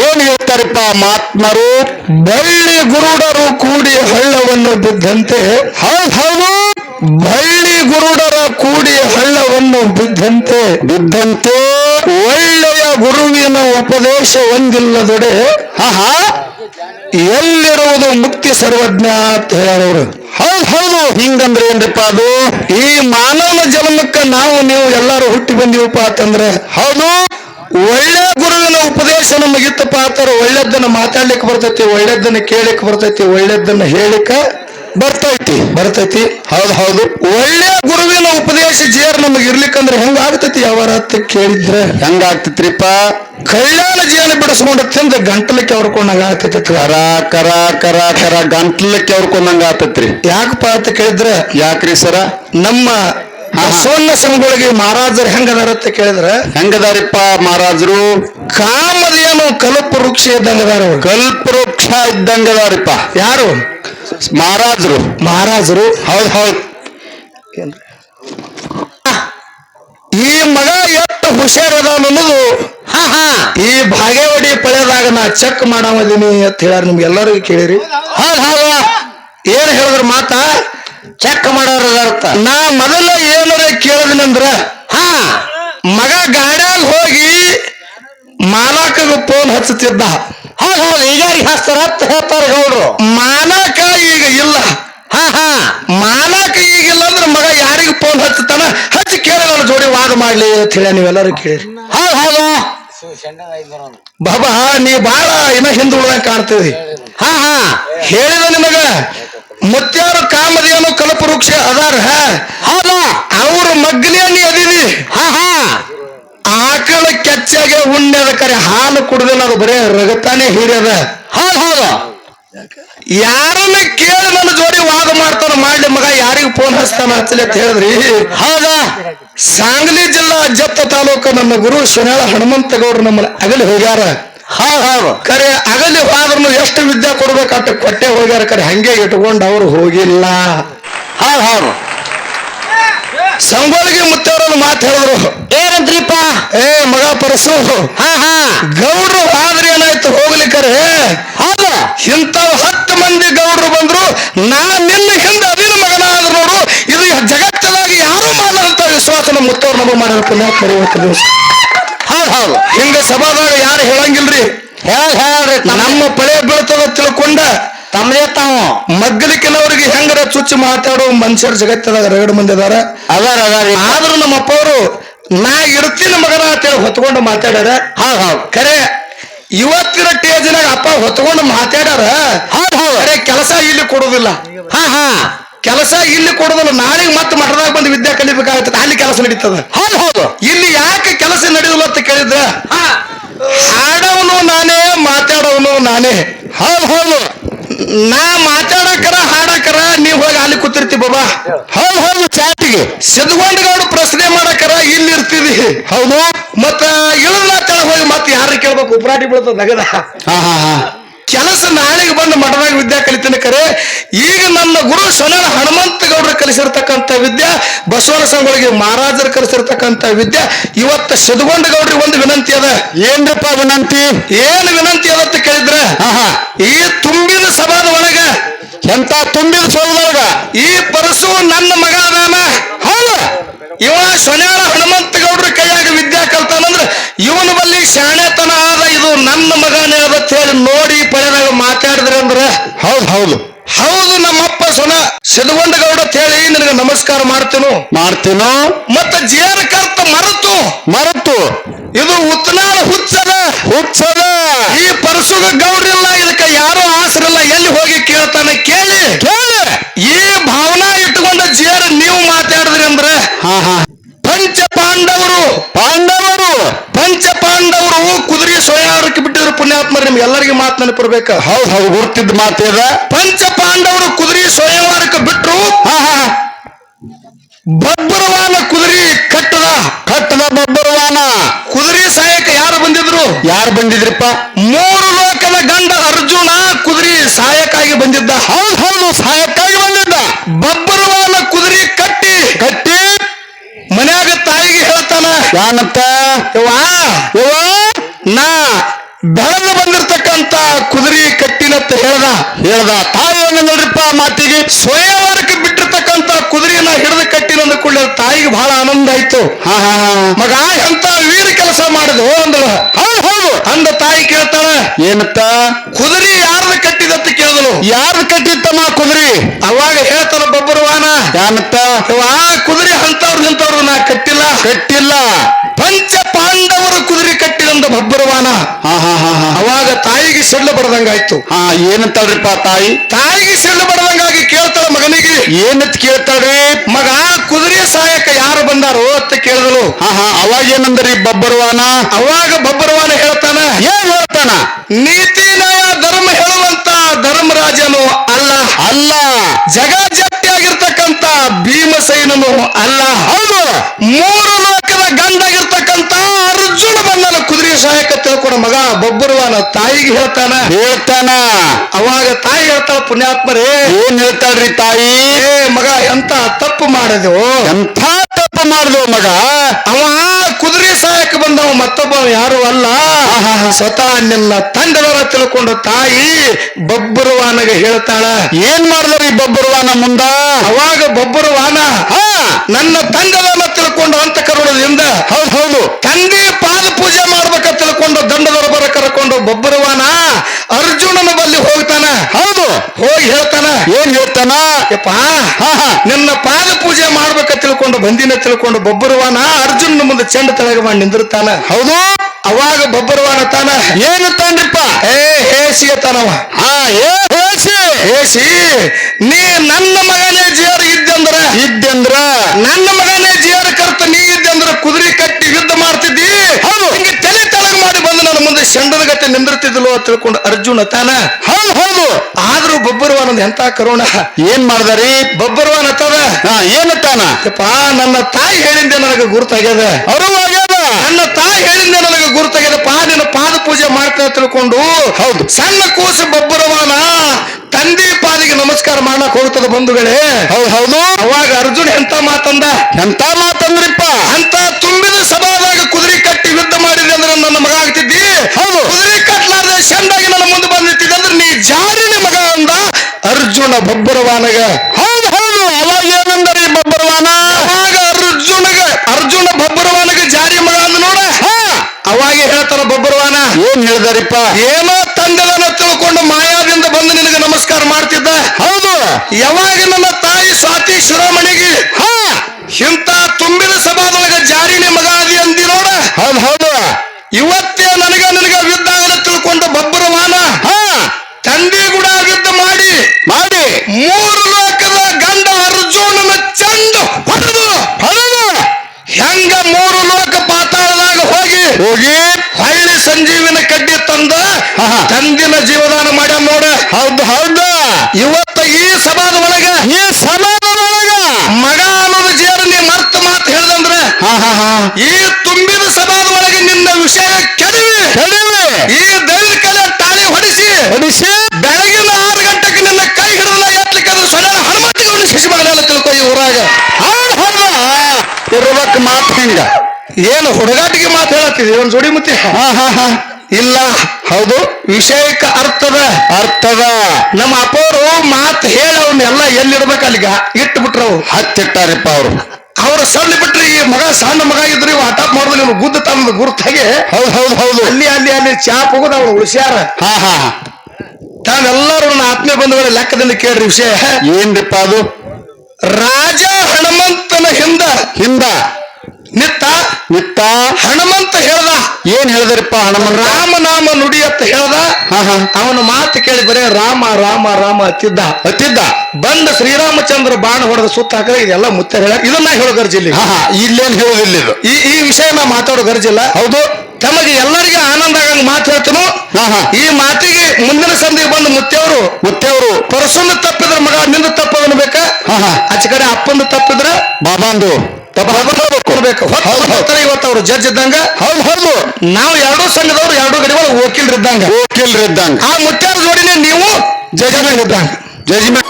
ಏನ್ ಹೇಳ್ತಾರಪ್ಪ ಮಾತ್ಮರು ಬಳ್ಳಿ ಗುರುಡರು ಕೂಡಿ ಹಳ್ಳವನ್ನು ಬಿದ್ದಂತೆ ಹೌದ್ ಹೌದು. ಬಳ್ಳಿ ಗುರುಡರ ಕೂಡಿ ಹಳ್ಳವನ್ನು ಬಿದ್ದಂತೆ ಬಿದ್ದಂತೆ. ಒಳ್ಳೆಯ ಗುರುವಿನ ಉಪದೇಶ ಒಂದಿಲ್ಲದೊಡೆ ಹಾ ಎಲ್ಲಿರುವುದು ಮುಕ್ತಿ ಸರ್ವಜ್ಞ ಅಂತ ಹೇಳೋರು ಹೌದ್ ಹೌದು. ಹಿಂಗಂದ್ರೆ ಏನ್ರಿಪ್ಪ ಅದು? ಈ ಮಾನವ ಜನ್ಮಕ್ಕ ನಾವು ನೀವು ಎಲ್ಲರೂ ಹುಟ್ಟಿ ಬಂದೀವಪ್ಪ ಅಂತಂದ್ರೆ ಹೌದು. ಒಳ್ಳೆ ಗುರುವಿನ ಉಪದೇಶ ನಮಗಿತ್ತಪ್ಪ ಆತರ ಒಳ್ಳೆದನ್ನ ಮಾತಾಡ್ಲಿಕ್ಕೆ ಬರ್ತೈತಿ ಒಳ್ಳೆದನ್ನ ಕೇಳಿಕ್ ಬರ್ತೈತಿ ಒಳ್ಳೆದನ್ನ ಹೇಳಿಕ ಬರ್ತೈತಿ ಬರ್ತೈತಿ. ಹೌದು ಹೌದು. ಒಳ್ಳೆ ಗುರುವಿನ ಉಪದೇಶ ಜೇರ್ ನಮಗೆ ಇರ್ಲಿಕ್ಕಂದ್ರೆ ಹೆಂಗ ಆಗ್ತೈತಿ ಯಾವಾರ ಕೇಳಿದ್ರೆ? ಹೆಂಗಾಗ್ತಿತ್ರಿಪ್ಪ ಕಲ್ಯಾಣ ಜೀವನ ಬಿಡಿಸ್ಕೊಂಡು ತಿಂದ ಗಂಟಲಕ್ಕೆ ಅವ್ರಕೊಂಡಂಗ ಆಗ್ತೈತಿ ಕರ ಕರ ಕರ ಕರ ಗಂಟ್ಲಕ್ಕೆ ಅವ್ರಕೊಂಡಂಗ ಆಗ್ತೈತ್ರಿ. ಯಾಕಪ್ಪ ಅಂತ ಕೇಳಿದ್ರೆ ಯಾಕ್ರಿ ಸರ? ನಮ್ಮ ಬಸವಣ್ಣ ಸಂಗೊಳಗಿ ಮಹಾರಾಜರು ಹೆಂಗದಾರ ಅಂತ ಕೇಳಿದ್ರೆ ಹೆಂಗದಾರಿಪ್ಪ ಮಹಾರಾಜರು? ಕಾಮದೇನು ಕಲ್ಪ ವೃಕ್ಷ ಇದ್ದಂಗದಾರ ಕಲ್ಪ ವೃಕ್ಷ ಇದ್ದಂಗದಾರಿಪ್ಪ. ಯಾರು? ಮಹಾರಾಜರು. ಮಹಾರಾಜರು. ಹೌದ್ ಹೌದ್. ಈ ಮಗ ಎಷ್ಟು ಹುಷಾರದ ಅನ್ನೋದು ಈ ಭಾಗ್ಯವಡಿ ಪಳೆದಾಗ ನಾ ಚೆಕ್ ಮಾಡಾಮದೀನಿ ಅಂತ ಹೇಳ್ಯಾರ ನಿಮ್ಗೆ ಎಲ್ಲರಿಗೂ ಕೇಳಿರಿ. ಹೌದ್ ಹೌದ. ಏನ್ ಹೇಳಿದ್ರ ಮಾತ? ಚೆಕ್ ಮಾಡೋರು ಅರ್ಥ. ನಾ ಮೊದಲ ಏನಾರ ಕೇಳಿದ್ನಂದ್ರ ಹಾ. ಮಗ ಗಾಡ್ಯಾಗ ಹೋಗಿ ಮಾಲಾಕ ಫೋನ್ ಹಚ್ಚುತ್ತಿದ್ದ. ಹೌದ್ ಹೌದು ಈಗ ಹಸ್ತಾರ ಅಂತ ಹೇಳ್ತಾರೆ ಗೌಡ್ರು. ಮಾಲಾಕ ಈಗ ಇಲ್ಲ. ಹಾ ಹಾ. ಮಾಲಕ ಈಗಿಲ್ಲ ಅಂದ್ರೆ ಮಗ ಯಾರಿಗ ಫೋನ್ ಹಚ್ಚುತ್ತಾನ? ಹಚ್ಚಿ ಕೇಳಿ ನನ್ನ ಜೋಡಿ ವಾದ ಮಾಡ್ಲಿ ಅಂತ ಹೇಳಿ ನೀವೆಲ್ಲರೂ ಕೇಳಿರಿ. ಹೌದ್ ಹೌದು. ಬಾಬಾ ನೀ ಬಾಳ ಇನ್ನ ಹಿಂದುಳಿದಂಗ ಕಾಣ್ತೀವಿ ಹಾ ಹಾ. ಹೇಳಿದ ನಿಮಗ ಮುತ್ಯಾರು ಕಾಮದೇನು ಕಲ್ಪವೃಕ್ಷ ಅದಾರ ಹೌದಾ? ಅವ್ರ ಮಗ್ಗನೇ ನೀ ಅದೀನಿ. ಹಾ ಹಾ. ಆಕಳ ಕೆಚ್ಚಾಗೆ ಉಣ್ಣದ ಕರೆ ಹಾಲು ಕುಡ್ದಿಲ್ಲ ಅದು ಬರೇ ರಗತಾನೆ ಹೀರ್ಯದ. ಹೌದ್ ಹೌದು. ಯಾರನ್ನ ಕೇಳಿ ನನ್ನ ಜೋಡಿ ವಾದ ಮಾಡ್ತಾನ ಮಾಡ್ಲಿ ಮಗ ಯಾರಿಗೂ ಫೋನ್ ಹಚ್ತಾನ ಹಚ್ಚಲಿ ಅಂತ ಹೇಳಿದ್ರಿ? ಹೌದಾ? ಸಾಂಗ್ಲಿ ಜಿಲ್ಲಾ ಅಜ್ಜತ್ತ ತಾಲೂಕು ನನ್ನ ಗುರು ಶನಾಳ ಹನುಮಂತ ಗೌಡ್ರು ನಮ್ಮನ್ನ ಅಗಲಿ ಹೋಗ್ಯಾರ. ಹೌದ್ ಹೌದು. ಕರೆ ಅಗಲಿ ಹೋದ್ರೂ ಎಷ್ಟು ವಿದ್ಯೆ ಕೊಡ್ಬೇಕಂತ ಕೊಟ್ಟೆ ಹೋಗ್ಯಾರ ಕರೆ ಹಂಗೆ ಇಟ್ಕೊಂಡು ಅವ್ರು ಹೋಗಿಲ್ಲ. ಹೌದ್ ಹೌದು. ಸಂಗೋಳಿಗೆ ಮುತ್ತವರನ್ನು ಮಾತು ಹೇಳಿದ್ರು. ಏನಂತ್ರಿಪ್ಪ ಏ ಮಗ ಪರಸು. ಹಾ ಹಾ. ಗೌಡ್ರು ಆದ್ರೆ ಏನಾಯ್ತು ಕರೆ? ಹೌದು. ಇಂಥವ್ ಹತ್ತು ಮಂದಿ ಗೌಡ್ರು ಬಂದ್ರು ನಾ ನಿನ್ನ ಹಿಂದೆ ಅದಿನ ಮಗನ ಆದ್ರು ನೋಡು ಇದು ಜಗತ್ತದಾಗ ಯಾರು ಮಾಡಂತ ವಿಶ್ವಾಸ ನಮ್ಮ ಮುತ್ತವ್ರು ನಮಗೆ ಮಾಡಿದ ಪುಣ್ಯಾತ್ಮ ಇವತ್ತು ದಿವಸ. ಹೌದ್ ಹೌದು ಹಿಂಗ ಸಭಾದಾಗ ಯಾರು ಹೇಳಂಗಿಲ್ರಿ? ಹೇಳ್ ಹೇಳ್ರಿ ನಮ್ಮ ಪಳೆ ಬೀಳ್ತದ ತಿಳ್ಕೊಂಡ ತಮ್ಮದೇ ತಾವು. ಮಗ್ಗಲಿಕ್ಕಿನವ್ರಿಗೆ ಹೆಂಗರ ಚುಚ್ಚು ಮಾತಾಡೋ ಮನುಷ್ಯರು ಜಗತ್ತದಾಗ ರಗಡ ಮಂದಿ ಅದಾರ. ಅದಾರ ಅದಾರಿ. ಆದ್ರೂ ನಮ್ಮ ಅಪ್ಪವರು ನಾ ಇರ್ತೀನಿ ಮಗನ ಅಂತೇಳಿ ಹೊತ್ಕೊಂಡು ಮಾತಾಡ್ಯಾರ. ಹಾ ಹೌದು. ಖರೆ ಇವತ್ತಿನ ಟೇಜ್ನಾಗ ಅಪ್ಪ ಹೊತ್ಕೊಂಡು ಮಾತಾಡ್ಯಾರ. ಹೌದ್ ಹೌದು. ಖರೆ ಕೆಲಸ ಇಲ್ಲಿ ಕೊಡುದಿಲ್ಲ. ಹಾ ಹಾ. ಕೆಲಸ ಇಲ್ಲಿ ಕೊಡೋದಲ್ಲ ನಾಳೆಗೆ ಮತ್ತೆ ಮಠದಾಗ ಬಂದು ವಿದ್ಯೆ ಕಲಿಬೇಕಾಗತ್ತೆ ಅಲ್ಲಿ ಕೆಲಸ ನಡೀತದ. ಹೌದು ಹೌದು. ಇಲ್ಲಿ ಯಾಕೆ ಕೆಲಸ ನಡೆಯಲ್ಲ ಅಂತ ಕೇಳಿದ್ರ? ಹಾಡವನು ನಾನೇ ಮಾತಾಡವನು ನಾನೇ. ಹೌದು ಹೌದು. ನಾ ಮಾತಾಡಕರ ಹಾಡಕರ ನೀವ್ ಹೋಗಿ ಅಲ್ಲಿ ಕೂತಿರ್ತಿ ಬಾಬಾ. ಹೌದ್ ಹೌದು ಚಾಟಿಗೆ. ಸಿದ್ಧಗೊಂಡಗೌಡ ಪ್ರಶ್ನೆ ಮಾಡಕರ ಇಲ್ಲಿ ಇರ್ತೀವಿ. ಹೌದು. ಮತ್ತ ಇಳಿದ ಹೋಗಿ ಮತ್ತೆ ಯಾರು ಕೇಳ್ಬೇಕು? ಉಪರಾಟಿ ಬೀಳ್ತದ ನಗದ. ಹಾ ಹಾ ಹಾ. ಕೆಲಸ ನಾಳೆಗೆ ಬಂದು ಮಠದಾಗ ವಿದ್ಯಾ ಕಲಿತೀನಿ ಕರೆ. ಈಗ ನನ್ನ ಗುರು ಸೊನಾಳ ಹನುಮಂತ ಗೌಡರು ಕಲಿಸಿರ್ತಕ್ಕಂಥ ವಿದ್ಯಾ ಬಸವನ ಸಂಘಗಳಿಗೆ ಮಹಾರಾಜರು ಕಲಿಸಿರ್ತಕ್ಕಂಥ ವಿದ್ಯಾ ಇವತ್ತ ಸಿದ್ಧಗೊಂಡ ಗೌಡ್ರಿಗೆ ಒಂದು ವಿನಂತಿ ಅದ. ಏನ್ರಪ್ಪ ವಿನಂತಿ? ಏನು ವಿನಂತಿ ಅದ ಅಂತ ಕೇಳಿದ್ರ ಹಾ ಹಾ ಈ ತುಂಬಿದ ಸಭಾದ ಒಳಗ ಎಂತ ತುಂಬಿದ ಸಭಾದೊಳಗ? ಈ ಪರಸು ನನ್ನ ಮಗ ಅದಾನ ಹೌದು. ಇವ ಸೊನ್ಯಾಳ ಹನುಮಂತ ಗೌಡ್ರ ಕೈಯಾಗ ವಿದ್ಯಾ ಕಲ್ತಾನಂದ್ರ ಇವನು ಬಲ್ಲಿ ಶಾಣೆತನ ಇದು ನನ್ನ ಮಗನೇ ಅದ ಅಂತ ಹೇಳಿ ನೋಡಿ ಪಡೆದಾಗ ಮಾತಾಡಿದ್ರೆ ಅಂದ್ರ ಹೌದು ಹೌದು. ಹೌದು ನಮ್ಮಪ್ಪ ಸೊನ ಸಿದ್ಧಗೊಂಡ ಗೌಡ ಹೇಳಿ ನಿನಗೆ ನಮಸ್ಕಾರ ಮಾಡ್ತೇನು. ಮಾಡ್ತೀನೋ? ಮತ್ತ ಜೇನ ಕರ್ತ ಮರತು. ಮರತು. ಇದು ಉತ್ನಾಳ ಹುಚ್ಚದ. ಹುಚ್ಚದ. ಈ ಪರಸುಗ ಗೌಡ್ರಿಲ್ಲ ಇದಕ್ಕೆ ಯಾರು ಆಸರಿಲ್ಲ ಎಲ್ಲಿ ಹೋಗಿ ಕೇಳ್ತಾನೆ ಕೇಳಿ ಕೇಳಿ ಈ ಭಾವನಾ ಇಟ್ಟುಕೊಂಡ ಜೇರ ನೀವು ಮಾತಾಡಿದ್ರಿ ಅಂದ್ರೆ ಹಾ ಹಾ ಪಂಚ ಪಾಂಡವರು ಪಾಂಡವರು ಪಂಚ ಪಾಂಡವರು ಕುದುರೆ ಸೊಯಾರಕ್ಕೆ ಬಿಟ್ಟಿದ್ರು ಪುಣ್ಯಾತ್ಮರು ನಿಮ್ಗೆ ಎಲ್ಲರಿಗೆ ನೆನಪಿರ್ಬೇಕ ಹೌದ್ ಹೌದು ಗುರ್ತಿದ್ ಮಾತೇದ ಪಂಚ ಪಾಂಡವರು ಕುದುರೆ ಸ್ವಯಂವರಕ್ಕೆ ಬಿಟ್ರು. ಬಬ್ಬರವಾನ ಕುದುರೆ ಕಟ್ಟದ. ಕಟ್ಟದ ಬಬ್ಬರವಾನ. ಕುದುರೆ ಸಹಾಯಕ ಯಾರು ಬಂದಿದ್ರು? ಯಾರು ಬಂದಿದ್ರಿಪ್ಪ? ಮೂರು ಲೋಕದ ಗಂಡ ಅರ್ಜುನ ಕುದುರೆ ಸಹಾಯಕ್ಕಾಗಿ ಬಂದಿದ್ದ. ಹೌದ್ ಹೌದು ಸಹಾಯಕ್ಕಾಗಿ ಬಂದಿದ್ದ. ಬಬ್ಬರವಾನ ಕುದುರೆ ಕಟ್ಟಿ. ಕಟ್ಟಿ. ಮನ್ಯಾಗ ತಾಯಿಗೆ ಹೇಳ್ತಾನ ಯಾನಂತ? ಯವ್ವಾ ಯವ್ವಾ? ನಾ ಬೆಳೆದು ಬಂದಿರತಕ್ಕಂತ ಕುದುರೆ ಕಟ್ಟಿನತ್ತ ಹೇಳ್ದ ಹೇಳ್ದ ತಾಯಿ ನೋಡ್ರಿಪ್ಪ ಮಾತಿಗೆ ಸ್ವಯಂವರಕ್ಕೆ ಬಿಟ್ಟಿರ್ತಕ್ಕಂತ ಕುದುರೆಯನ್ನ ಹಿಡಿದು ಕಟ್ಟಿನಂದ ಕೂಡಲೇ ತಾಯಿಗೆ ಬಹಳ ಆನಂದ ಆಯ್ತು. ಮಗ ಎಂತ ವೀರ ಕೆಲಸ ಮಾಡಿದ್ವು ಅಂದಳು. ಹೌದು ಹೌದು. ಅಂದ ತಾಯಿ ಕೇಳ್ತಾಳ ಏನತ್ತ? ಕುದುರೆ ಯಾರ್ದ ಕಟ್ಟಿದತ್ತ ಕೇಳಿದಳು. ಯಾರು ಕಟ್ಟಿತ್ತಮ್ಮ ಕುದುರೆ? ಅವಾಗ ಹೇಳ್ತಾನ ಬಬ್ಬರವಾನ ಯಾನತ್ತ ಆ ಕುದುರೆ ಅಂತವ್ರು ನಿಂತವ್ರು ನಾ ಕಟ್ಟಿಲ್ಲ. ಕಟ್ಟಿಲ್ಲ. ಪಂಚ ಪಾಂಡವರ ಕುದುರೆ ಕಟ್ಟಿದಂತ ಬಬ್ಬರವಾನ ಅವಾಗ ತಾಯಿಗೆ ಸಿಡ್ಲು ಬಡದಂಗಾಯ್ತು ಹಾ ಏನಂತಾಳ್ರಿಪ್ಪ ತಾಯಿ? ತಾಯಿಗೆ ಸಿಡ್ಲು ಬಡದಂಗಾಗಿ ಕೇಳ್ತಾಳ ಮಗನಿಗೆ. ಏನತ್ ಕೇಳ್ತಾಳ್ರಿ? ಮಗ ಕುದುರೆ ಸಹಾಯಕ ಯಾರು ಬಂದಾರೋ ಅಂತ ಕೇಳಿದಳು. ಹಾ ಹಾ ಅವಾಗ ಏನಂದ್ರಿ ಬಬ್ಬರವಾನ ಅವಾಗ ಬಬ್ಬರವಾನ ಹೇಳ್ತಾನ ಏನ್ ಹೇಳ್ತಾನ? ನೀತಿ ನಯ ಧರ್ಮ ಹೇಳುವಂತ ಧರ್ಮರಾಜನು ಅಲ್ಲ. ಅಲ್ಲ. ಜಗಜಟ್ಟಿಯಾಗಿರ್ತಕ್ಕಂತ ಭೀಮಸೈನನು ಅಲ್ಲ. ಹೌದು. ಮೂರು ಲೋಕದ ಗಂಡಾಗಿರ್ತಕ್ಕಂತ ಅರ್ಜುನ ಬಂದನ ಕುದುರೆ ಸಹಾಯಕ ತಿಳ್ಕೊಂಡ ಮಗ ಬೊಬ್ಬರುವನ ತಾಯಿಗೆ ಹೇಳ್ತಾನ. ಹೇಳ್ತಾನ. ಅವಾಗ ತಾಯಿ ಹೇಳ್ತಾಳ ಪುಣ್ಯಾತ್ಮರೇ. ಏನ್ ಹೇಳ್ತಾಳ್ರಿ ತಾಯಿ? ಏ ಮಗ ಎಂತ ತಪ್ಪು ಮಾಡಿದೆವು? ಎಂಥ ಮಾಡ್ದು ಮಗ? ಅವ ಕುದುರೆ ಸಹಾಯಕ ಬಂದವ ಮತ್ತೊಬ್ಬ ಯಾರು ಅಲ್ಲ. ಸ್ವತಃ ನಿನ್ನ ತಂಡದವರ ತಿಳ್ಕೊಂಡ ತಾಯಿ ಬಬ್ಬರುವಾನಗೆ ಹೇಳ್ತಾಳ. ಏನ್ ಬಬ್ಬರು ಬಬ್ಬರ್ವಾನ ಮುಂದ? ಅವಾಗ ಬಬ್ಬರುವಾನ ನನ್ನ ತಂಡದವರ ತಿಳ್ಕೊಂಡು ಅಂತ ಕರುಣದಿಂದ ಹೌದು ಹೌದು. ತಂದೆ ಪಾದ ಪೂಜೆ ಮಾಡ್ಬೇಕ ತಿಳ್ಕೊಂಡು ದಂಡದವರ ಬರ ಕರ್ಕೊಂಡು ಬಬ್ಬರುವಾನ ಹೌದು. ಹೋಗಿ ಹೇಳ್ತಾನ. ಏನ್ ಹೇಳ್ತಾನ? ಯಪ್ಪ ನಿನ್ನ ಪಾದ ಪೂಜೆ ಮಾಡ್ಬೇಕ ತಿಳ್ಕೊಂಡು ಬಂದಿನ ತಿಳ್ಕೊಂಡು ಬೊಬ್ಬರವಾನ ಅರ್ಜುನ್ ಮುಂದೆ ಚೆಂಡ ತಳಗ ಮಾಡಿ ನಿಂದಿರ್ತಾನ. ಹೌದು. ಅವಾಗ ಬೊಬ್ಬರವಾನ ತಾನ ಏನು ತಾನ್ರಿಪ್ಪ ಏ ಹೇಸಿಗೆ ಹಾ ಏ ಹೇಸಿ. ಹೇಸಿ ನೀ ನನ್ನ ಮಗನೇ ಜಿಯರ್ ಇದ್ದಂದ್ರ ಇದ್ದಂದ್ರ? ನನ್ನ ಮಗನೇ ಜಿಯರ್ ಕರ್ತ ನೀ ಇದ್ದಂದ್ರ ಕುದುರೆ ಕಟ್ಟಿ ಯುದ್ಧ ಮಾಡ್ತಿದ್ದಿ ಹೌದು. ಹಿಂಗೆ ತಲೆ ತಳಗ ಮಾಡಿ ಬಂದು ನನ್ನ ಮುಂದೆ ಶಂಡದ ಗತಿ ನಿಂದಿರ್ತಿದ್ಲು ಅಂತ ತಿಳ್ಕೊಂಡು ಅರ್ಜುನ ತಾನ ಹೌದು ಹೌದು. ಆದ್ರೂ ಬಬ್ಬರ್ವಾನಂದ್ ಎಂತ ಕರೋಣ? ಏನ್ ಮಾಡ್ದಾರಿ? ಬಬ್ಬರುವಾನ ಅತ್ತದ? ಏನ ತಾನ ನನ್ನ ತಾಯಿ ಹೇಳಿದ್ದೆ ನನಗೆ ಗುರುತಾಗ್ಯದ. ಅವರು ಆಗ್ಯದ ನನ್ನ ತಾಯಿ ಹೇಳಿದ್ದೆ ನನಗೆ ಗುರುತಾಗ್ಯದಪ್ಪ ನಿನ್ನ ಪಾದ ಪೂಜೆ ಮಾಡ್ತಾ ತಿಳ್ಕೊಂಡು ಹೌದು. ಸಣ್ಣ ಕೂಸು ಬಬ್ಬರವಾನ ತಂದೆ ಪಾದಿಗೆ ನಮಸ್ಕಾರ ಮಾಡಕ್ ಹೋಗ್ತದ ಬಂಧುಗಳೇ. ಹೌದು ಹೌದು. ಅವಾಗ ಅರ್ಜುನ್ ಎಂತ ಮಾತಂದ? ಎಂತ ಅರ್ಜುನ ಬಬ್ಬರವಾನಗ ಹೌದು ಹೌದು. ಅವಾಗ ಏನಂದ್ರಿ ಬಬ್ಬರವಾನ ಅವಾಗ ಅರ್ಜುನಗ ಅರ್ಜುನ ಬಬ್ಬರವಾನಗ ಜಾರಿ ಮಗ ಅಂದ ನೋಡ. ಹಾ ಅವಾಗ ಹೇಳ್ತಾರ ಬಬ್ಬರವಾನ ಏನ್ ಹೇಳಿದಾರಿಪ್ಪ? ಏನೋ ತಂದೆದನ್ನ ತಿಳ್ಕೊಂಡು ಮಾಯಾದಿಂದ ಬಂದು ನಿನಗೆ ನಮಸ್ಕಾರ ಮಾಡ್ತಿದ್ದ. ಹೌದು. ಯಾವಾಗ ನನ್ನ ತಾಯಿ ಸ್ವಾತಿ ಶಿರೋಮಣಿಗೆ ಹಾ ಇಂಥ ತುಂಬಿದ ಸಭಾದೊಳಗ ಜಾರಿನಿ ಮಗ ಅದಿ ಅಂದಿ ನೋಡ. ಹೌದು ಹೌದು. ಇವತ್ತೇ ನನಗ ನಿನಗ ಯುದ್ಧ ತಿಳ್ಕೊಂಡ ಬಬ್ಬರವಾನ ಹಾ ತಂದೆ ಕೂಡ ಯುದ್ಧ ಮಾಡಿ ಮಾಡಿ ಮೂರು ಲೋಕದ ಗಂಡ ಅರ್ಜುನನ ಚಂದ ಹೊಡೆದು ಹೊಡೆದು ಹೆಂಗ ಮೂರು ಲೋಕ ಪಾತಾಳದಾಗ ಹೋಗಿ ಹೋಗಿ ಹೊಳ್ಳಿ ಸಂಜೀವಿನ ಕಡ್ಡಿ ತಂದ. ತಂದಿನ ಜೀವದಾನ ಮಾಡ ನೋಡ. ಹೌದು ಹೌದು. ಇವತ್ತ ಈ ಸಭಾದ ಒಳಗ ಈ ಸಮಾಜದೊಳಗ ಮಗ ಅನ್ನೋದು ಜೇರ ನೀ ಮರ್ತ ಮಾತು ಹೇಳ್ದಂದ್ರ ಹಾ ಹಾ ಹಾ. ಈ ತುಂಬಿದ ಹನುಮಂತಿಗೆ ಮಾಡಲ್ಲ ತಿಳ್ಕೊ ಈ ಊರಾಗ. ಇರ್ಬೇಕು ಮಾತು ಹಿಂಗ? ಏನು ಹುಡುಗಾಟಿಗೆ ಮಾತು ಹೇಳತ್ತಿದೆ? ಒಂದು ಜೋಡಿ ಮುತ್ತಿ? ಹಾ ಹಾ ಹಾ ಇಲ್ಲ. ಹೌದು. ವಿಷಯಕ್ಕ ಅರ್ಥದ? ಅರ್ಥದ. ನಮ್ಮ ಅಪ್ಪವರು ಮಾತು ಹೇಳಿ ಅವನ್ನೆಲ್ಲ ಎಲ್ಲಿಡ್ಬೇಕು ಅಲ್ಲಿಗ? ಇಟ್ಟು ಬಿಟ್ರವು ಹತ್ತಿಟ್ಟಾರಪ್ಪ ಅವರು. ಅವ್ರ ಸಣ್ಣ ಬಿಟ್ರಿ ಈ ಮಗ ಸಣ್ಣ ಮಗ ಇದ್ರಿ ಹಠಾಪ್ ಮಾಡಿದ್ರೆ ನೀವು ಗುದ್ದ ತಂದ ಗುರುತಾಗೆ ಹೌದು ಹೌದು ಹೌದು. ಅಲ್ಲಿ ಅಲ್ಲಿ ಅಲ್ಲಿ ಚಾಪ್ ಹೋಗೋದು ಅವ್ರು ಉಳಿಸ್ಯಾರ. ಹಾ ಹಾ ಹಾ. ತಾವೆಲ್ಲರೂ ನನ್ನ ಆತ್ಮೀಯ ಬಂಧುಗಳ ಲೆಕ್ಕದಲ್ಲಿ ಕೇಳ್ರಿ ವಿಷಯ. ಏನ್ರಿಪ್ಪ ಅದು? ರಾಜ ಹನುಮಂತನ ಹಿಂದ ಹಿಂದ ನಿತ್ತ ನಿತ್ತ ಹನುಮಂತ ಹೇಳ್ದ. ಏನ್ ಹೇಳಿದ್ರಪ್ಪ ಹನುಮಂತ? ರಾಮನಾಮ ನುಡಿ ಅಂತ ಹೇಳ್ದ. ಅವನ ಮಾತು ಕೇಳಿ ಬರೇ ರಾಮ ರಾಮ ರಾಮ ಅತ್ತಿದ್ದ. ಅತ್ತಿದ್ದ. ಬಂದ ಶ್ರೀರಾಮಚಂದ್ರ ಬಾಣ ಹೊಡೆದ ಸುತ್ತ ಹಾಕಿದ್ರೆ ಇದೆಲ್ಲ ಮುತ್ತ ಹೇಳ ಇದನ್ನ ಹೇಳೋ ಗರ್ಜಿಲ್ಲ ಇಲ್ಲೇನ್ ಹೇಳೋದಿಲ್ಲ ಇದು. ಈ ಈ ವಿಷಯ ನಾ ಮಾತಾಡೋ ಗರ್ಜಿಲ್ಲ ಹೌದು. ತಮಗೆ ಎಲ್ಲರಿಗೆ ಆನಂದ ಆಗಂಗ್ ಮಾತು ಹೇಳ್ತನು. ಈ ಮಾತಿಗೆ ಮುಂದಿನ ಸಂದಿಗೆ ಬಂದು ಮುತ್ತೆಯವರು ಮುತ್ತೆಯವರು ಪರಸನ್ನ ತಪ್ಪಿದ್ರ ಮಗ ನಿಂದ ತಪ್ಪ ಅನ್ಬೇಕ. ಹಾ ಹಾ. ಆಚ ಕಡೆ ಅಪ್ಪಂದು ತಪ್ಪಿದ್ರ ಬಾಬಾಂದು ಕೊಡ್ಬೇಕು ಹೌದು ಹೌದು. ಇವತ್ತು ಅವ್ರು ಜಡ್ಜ್ ಇದ್ದಂಗ ಹೌದು ಹೌದು. ನಾವು ಎರಡೂ ಸಂಘದವ್ರು ಎರಡೂ ಗಡಿಗಳು ವಕೀಲರು ಇದ್ದಂಗ ವಕೀಲ್ರು ಇದ್ದಂಗ ಆ ಮುತ್ಯಾರ ಜೋಡಿನೇ ನೀವು ಜಜ್ಮೆಂಟ್ ಇದ್ದಂಗ. ಜಜ್ಮೆಂಟ್